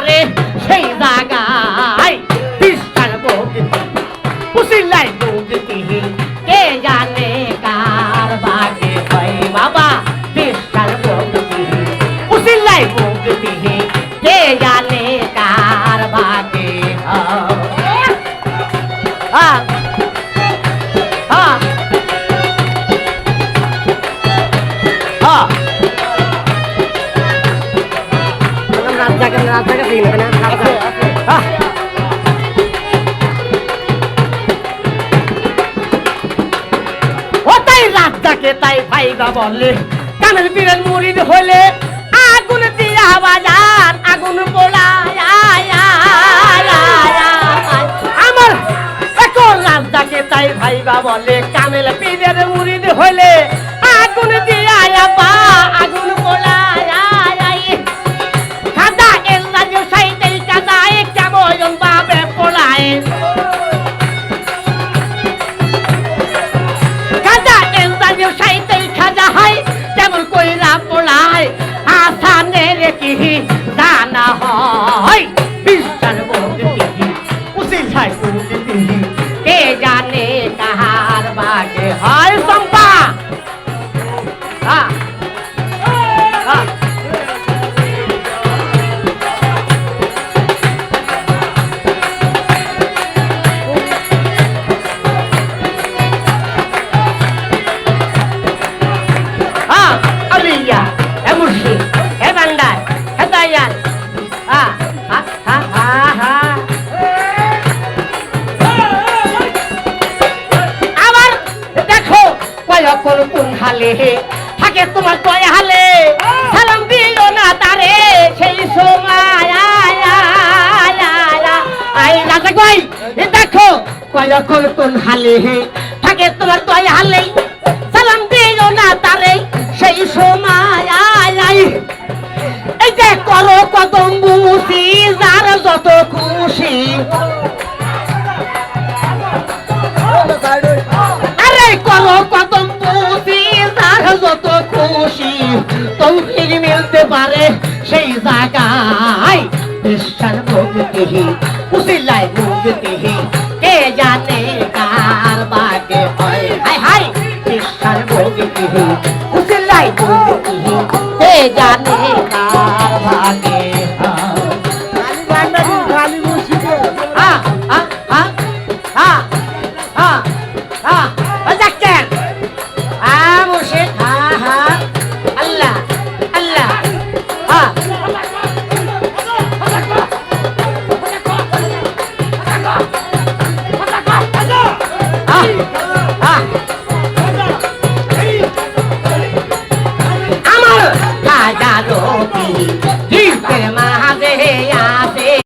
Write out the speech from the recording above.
পারে সেই জায়গায় পিসার বৌগীতি পুষিলাই বৌগীতি কে জানে কার বাগে হয় বাবা পিসার বৌগীতি পুষিলাই বৌগীতি কে জানে কার বাগে হয় হ্যাঁ হ্যাঁ তাই কানের বিড়াল মুড়িদ হলে আগুন দিয়া বাজার আগুন পোড়ায় আসানের কি জানা হয়। বিশ্বাস বলতে উসিল হয় কে জানে কাহার বাগে হ্যাঁ। আবার দেখো কয়কল কোন হালে? থাকে তোমার কয় হালে? সালাম দিও না তারে, সেই সময়। আই রাজা কই? দেখো কয়কল কোন হালে? থাকে তোমার কয় হালে? সালাম দিও না তারে, সেই সময়। এই যে করো কদম বুসি যত খুশি। আরে করো কদম বুসি যার যত খুশি, তৌফিক মিলতে পারে সেই জায়গায়। বিশ্বাস ভক্তি উসিলাই ভক্তি কে জানে কার বাগে হয়? হাই হাই। বিশ্বাস উসিলাই ভক্তি কে জানে কার Ha! Ha! Azakken! Ah, Murshid! Ha, ha! Allah! Allah! Ha! Ah!